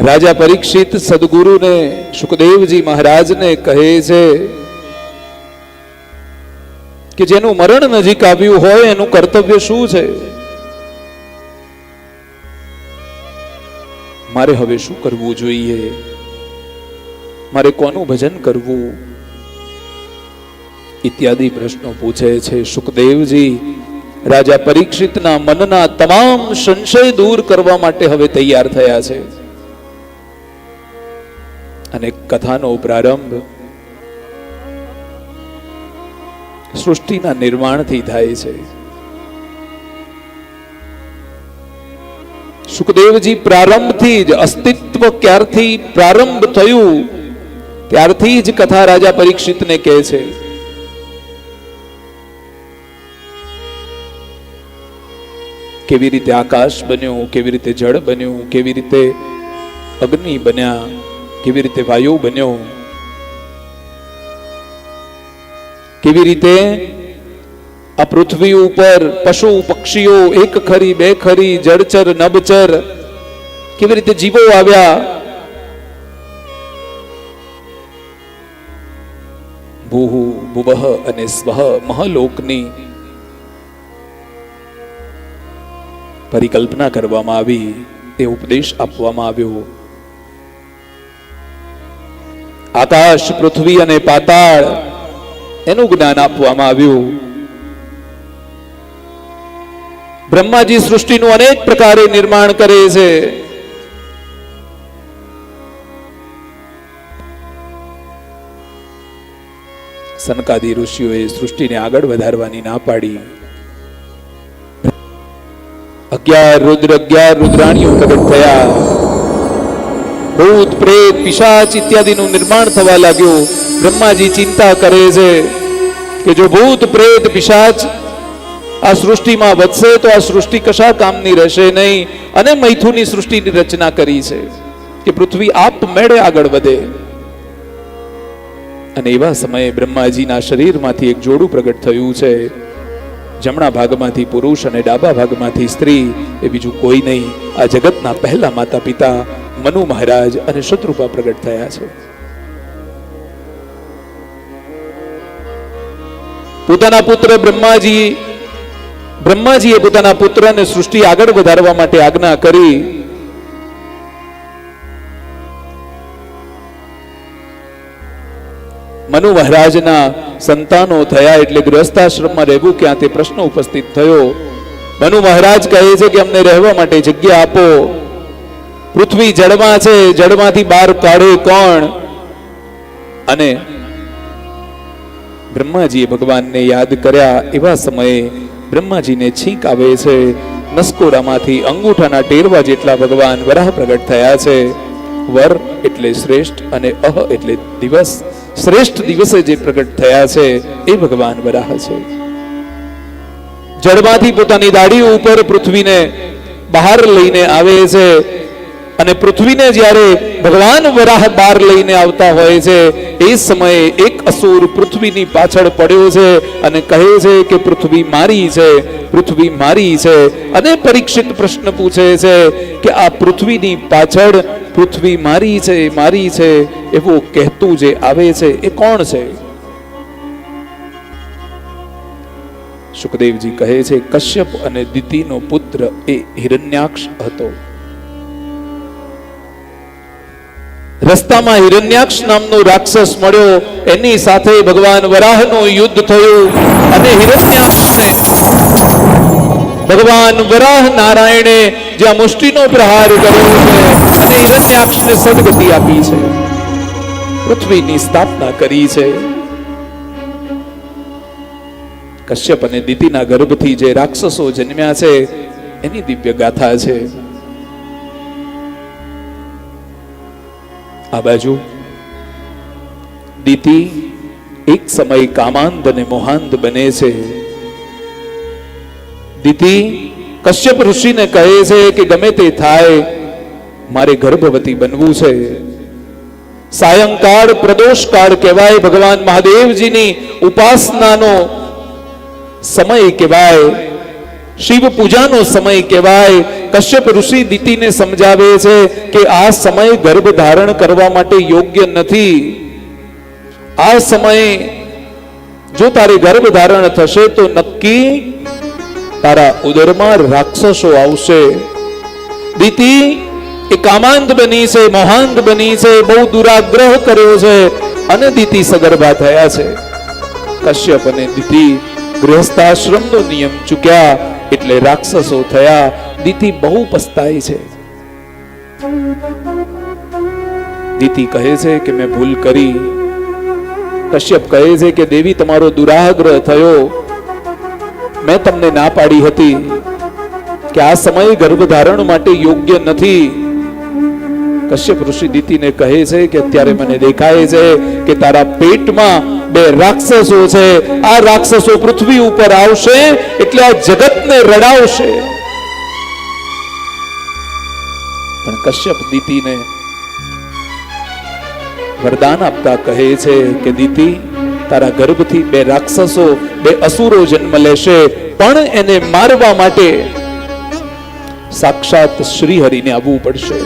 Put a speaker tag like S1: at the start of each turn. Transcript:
S1: રાજા પરીક્ષિત સદગુરુને સુખદેવજી મહારાજને કહે છે કે જેનું મરણ નજીક આવ્યું હોય એનું કર્તવ્ય શું છે? મારે હવે શું કરવું જોઈએ? મારે કોનું ભજન કરવું? ઇત્યાદિ પ્રશ્નો પૂછે છે સુખદેવજી, રાજા પરીક્ષિતના મનના તમામ સંશય દૂર કરવા માટે હવે તૈયાર થયા છે. અને કથાનો પ્રારંભ સૃષ્ટિના નિર્માણથી થાય છે. સુખદેવજી પ્રારંભથી જ અસ્તિત્વ ક્યારથી પ્રારંભ થયું, ત્યારથી જ કથા રાજા પરીક્ષિતને કહે છે. કેવી રીતે આકાશ બન્યું, કેવી રીતે જળ બન્યું, કેવી રીતે અગ્નિ બન્યા કેવી રીતે વાયુ બન્યો કેવી રીતે આ પૃથ્વી ઉપર પશુ, પક્ષીઓ, એક ખરી, બે ખરી, જળચર, નબચર, કેવી રીતે જીવો આવ્યા? ભૂહુ, ભુવઃ અને સ્વહ મહલોકની પરિકલ્પના કરવામાં આવી, તે ઉપદેશ આપવામાં આવ્યો. આકાશ, પૃથ્વી અને પાતાળ એનું જ્ઞાન આપવામાં આવ્યું. બ્રહ્માજી સૃષ્ટિનું અનેક પ્રકારે નિર્માણ કરે છે. સનકાદી ઋષિઓએ સૃષ્ટિને આગળ વધારવાની ના પાડી. અગિયાર રુદ્ર, અગિયાર રુદ્રાણીઓ પ્રગટ થયા. ભૂત, પ્રેત, પિશાચ ઇત્યાદિનું નિર્માણ થવા લાગ્યું. બ્રહ્માજી ચિંતા કરે છે કે જો ભૂત, પ્રેત, પિશાચ આ સૃષ્ટિમાં વધશે, તો આ સૃષ્ટિ કશા કામની રહેશે નહીં. અને મૈથુની સૃષ્ટિની રચના કરી છે કે પૃથ્વી આપ મેળે આગળ વધે. અને એવા સમયે બ્રહ્માજીના શરીરમાંથી એક જોડું પ્રગટ થયું છે. જમણા ભાગમાંથી પુરુષ અને ડાબા ભાગમાંથી સ્ત્રી, એ બીજું કોઈ નહીં. આ જગતના પહેલા માતા પિતા મનુ મહારાજ અને શત્રુપા પ્રગટ થયા છે. પોતાના પુત્ર બ્રહ્માજી, બ્રહ્માજીએ પોતાના પુત્રને સૃષ્ટિ આગળ વધારવા માટે આજ્ઞા કરી. મનુ મહારાજના સંતાનો થયા એટલે ગૃહસ્થાશ્રમમાં રહેવું ક્યાં તે પ્રશ્ન ઉપસ્થિત થયો. મનુ મહારાજ કહે છે કે અમને રહેવા માટે જગ્યા આપો. પૃથ્વી જળમાં છે, જળમાંથી બહાર કાઢે કોણ? અને બ્રહ્માજીએ ભગવાનને યાદ કર્યા એવા સમયે બ્રહ્માજીને છીંક આવે છે. નસકોરામાંથી અંગૂઠાના ટેરવા જેટલા ભગવાન વરાહ પ્રગટ થયા છે. વર એટલે શ્રેષ્ઠ અને અહ એટલે દિવસ. શ્રેષ્ઠ દિવસે જે પ્રગટ થયા છે, એ ભગવાન વરાહ છે. જળમાંથી પોતાની દાઢી ઉપર પૃથ્વીને બહાર લઈને આવે છે. અને પૃથ્વીને જ્યારે ભગવાન વરાહ બાર લઈને આવતા હોય છે, એ સમયે એક અસુર પૃથ્વીની પાછળ પડ્યો છે અને કહે છે કે પૃથ્વી મારી છે, પૃથ્વી મારી છે. અને પરીક્ષિત પ્રશ્ન પૂછે છે કે આ પૃથ્વીની પાછળ પૃથ્વી મારી છે મારી છે, એવું કહેતું જે આવે છે, એ કોણ છે? સુખદેવજી કહે છે, કશ્યપ અને દિતિનો પુત્ર એ હિરણ્યાક્ષ હતો. રસ્તામાં હિરણ્યાક્ષ નામનો રાક્ષસ મળ્યો. એની સાથે ભગવાન વરાહનું યુદ્ધ થયું. અને હિરણ્યાક્ષને ભગવાન વરાહ નારાયણે જ્યાં મુષ્ટિનો પ્રહાર કર્યો છે અને હિરણ્યાક્ષને સદગતિ આપી છે. પૃથ્વીની સ્થાપના કરી છે. કશ્યપ અને દીતિના ગર્ભથી જે રાક્ષસો જન્મ્યા છે, એની દિવ્ય ગાથા છે. આ બાજુ દીતિ એક સમય કામાંત અને મોહાંત બને છે. દીતિ કશ્યપ ઋષિને કહે છે કે ગમે તે થાય, મારે ગર્ભવતી બનવું છે. સાયંકાળ પ્રદોષ કાળ કહેવાય, ભગવાન મહાદેવજીની ઉપાસનાનો સમય કહેવાય. શિવ પૂજાનો સમય કહેવાય. કશ્યપ ઋષિ દીતિને સમજાવે છે કે આ સમય ગર્ભ ધારણ કરવા માટે યોગ્ય નથી. આ સમય જો તારે ગર્ભ ધારણ થશે તો નક્કી તારા ઉદરમાં રાક્ષસો આવશે. દીતિ, એ કામાંત બની છે મોહાંત બની છે, બહુ દુરાગ્રહ કર્યો છે અને દીતિ સગર્ભા થયા છે. કશ્યપ અને દીતિ ગૃહસ્થાશ્રમનો નિયમ ચૂક્યા. એટલે રાક્ષસો થયા દીતિ બહુ પસ્તાય છે. દીતિ કહે છે કે મેં ભૂલ કરી. કશ્યપ કહે છે કે, દેવી, તમારો દુરાગ્રહ થયો. મેં તમને ના પાડી હતી. કે આ સમય ગર્ભધારણ માટે યોગ્ય નથી. કશ્યપ ઋષિ દીતીને કહે છે કે અત્યારે મને દેખાય છે કે તારા પેટમાં બે રાક્ષસો છે. આ રાક્ષસો પૃથ્વી ઉપર આવશે એટલે આ જગતને રડાવશે. પણ કશ્યપ દીતીને વરદાન આપતા કહે છે કે દીતી, તારા ગર્ભથી બે રાક્ષસો, બે અસુરો જન્મ લેશે, પણ એને મારવા માટે સાક્ષાત શ્રી હરિને આવવું પડશે.